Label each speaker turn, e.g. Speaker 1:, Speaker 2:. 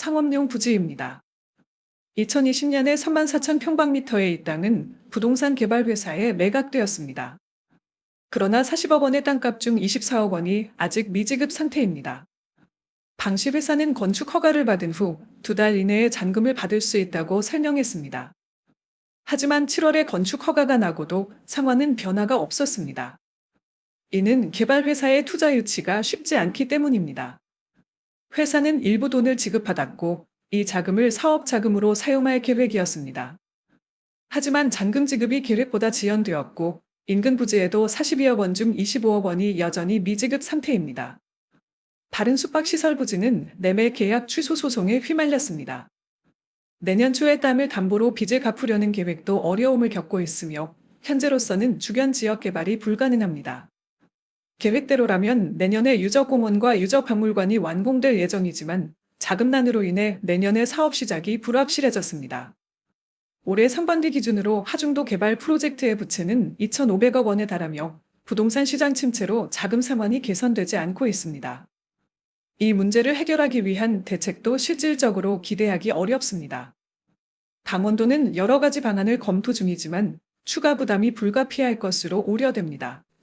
Speaker 1: 상업용 부지입니다. 2020년에 3만 4천 평방미터의 이 땅은 부동산 개발 회사에 매각되었습니다. 그러나 40억 원의 땅값 중 24억 원이 아직 미지급 상태입니다. 방시 회사는 건축 허가를 받은 후 두 달 이내에 잔금을 받을 수 있다고 설명했습니다. 하지만 7월에 건축 허가가 나고도 상황은 변화가 없었습니다. 이는 개발 회사의 투자 유치가 쉽지 않기 때문입니다. 회사는 일부 돈을 지급받았고 이 자금을 사업 자금으로 사용할 계획이었습니다. 하지만 잔금 지급이 계획보다 지연되었고 인근 부지에도 42억 원 중 25억 원이 여전히 미지급 상태입니다. 다른 숙박시설 부지는 매매 계약 취소 소송에 휘말렸습니다. 내년 초에 땅을 담보로 빚을 갚으려는 계획도 어려움을 겪고 있으며 현재로서는 주변 지역 개발이 불가능합니다. 계획대로라면 내년에 유적공원과 유적박물관이 완공될 예정이지만 자금난으로 인해 내년의 사업 시작이 불확실해졌습니다. 올해 상반기 기준으로 하중도 개발 프로젝트의 부채는 2,500억 원에 달하며 부동산 시장 침체로 자금 상환이 개선되지 않고 있습니다. 이 문제를 해결하기 위한 대책도 실질적으로 기대하기 어렵습니다. 강원도는 여러 가지 방안을 검토 중이지만 추가 부담이 불가피할 것으로 우려됩니다.